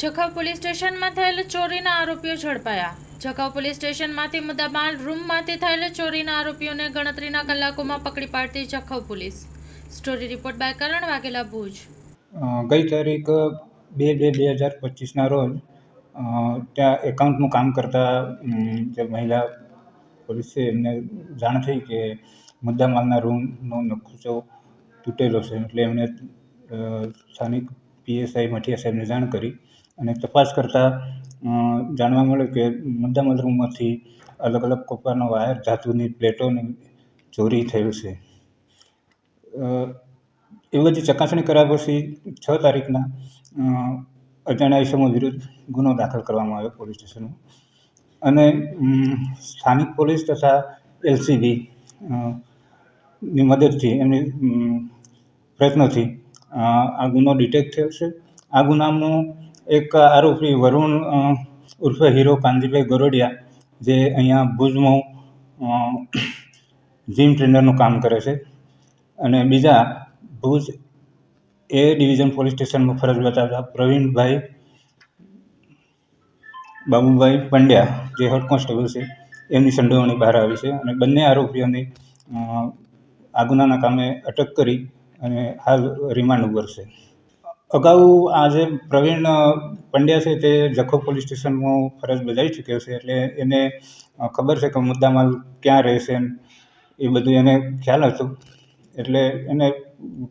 Jakhau police સ્ટેશનમાં થયેલ ચોરીના આરોપીઓ ઝડપાયા. જખૌ પોલીસ સ્ટેશનમાંથી મુદ્દામાલ રૂમમાંથી થયેલ ચોરીના આરોપીઓને ગણતરીના કલાકોમાં પકડી પાડતી Jakhau police. Story report by Karan Vaghela Bhuj. ગઈ તારીખ બે બે બે હજાર પચીસના રોજ ત્યાં એકાઉન્ટનું કામ કરતા જે મહિલા પોલીસ એમને જાણ થઈ કે મુદ્દામાલના રૂમનો નકશો તૂટેલો છે. એટલે એમણે સ્થાનિક પીએસઆઈ મઠિયા સાહેબને જાણ કરી. અને તપાસ કરતાં જાણવા મળ્યું કે મુદ્દામાલ રૂમમાંથી અલગ અલગ કોપરનો વાયર ધાતુની પ્લેટોની ચોરી થયેલ છે. એ બધી ચકાસણી કર્યા પછી છ તારીખના અજાણ્યા ઇસમો વિરુદ્ધ ગુનો દાખલ કરવામાં આવ્યો પોલીસ સ્ટેશનમાં. અને સ્થાનિક પોલીસ તથા એલસીબી ની મદદથી, એમની પ્રયત્નોથી આ ગુનો ડિટેક્ટ થયો છે. આ ગુનામાં એક આરોપી વરુણ ઉર્ફે હીરો કાનજીભાઈ ગરોડિયા, જે અહીંયા ભુજમાં જીમ ટ્રેનરનું કામ કરે છે. અને બીજા ભુજ એ ડિવિઝન પોલીસ સ્ટેશનમાં ફરજ બતાવતા પ્રવીણભાઈ બાબુભાઈ પંડ્યા, જે હેડ કોન્સ્ટેબલ છે, એમની સંડોવણી બહાર આવી છે. અને બંને આરોપીઓની આ ગુનાના કામે અટક કરી અને હાલ રિમાન્ડ ઉપર છે. અગાઉ આ જે પ્રવીણ પંડ્યા છે તે જખો પોલીસ સ્ટેશનમાં ફરજ બજાવી ચૂક્યો છે એટલે એને ખબર છે કે મુદ્દામાલ ક્યાં રહેશે એ બધું એને ખ્યાલ હતો. એટલે એને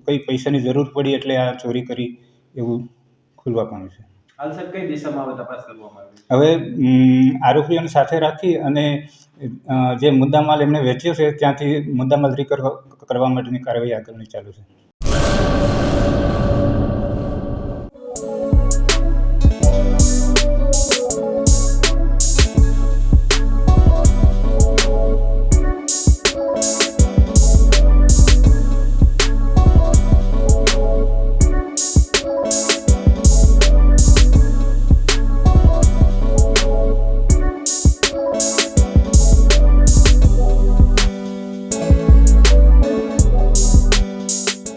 કંઈ પૈસાની જરૂર પડી એટલે આ ચોરી કરી એવું ખુલવા પામ્યું છે. હાલ સાહેબ કઈ દિશામાં હવે તપાસ કરવામાં આવી હવે આરોપીઓને સાથે રાખી અને જે મુદ્દામાલ એમણે વેચ્યો છે ત્યાંથી મુદ્દામાલ રિકવર કરવા માટેની કાર્યવાહી આગળની ચાલુ છે.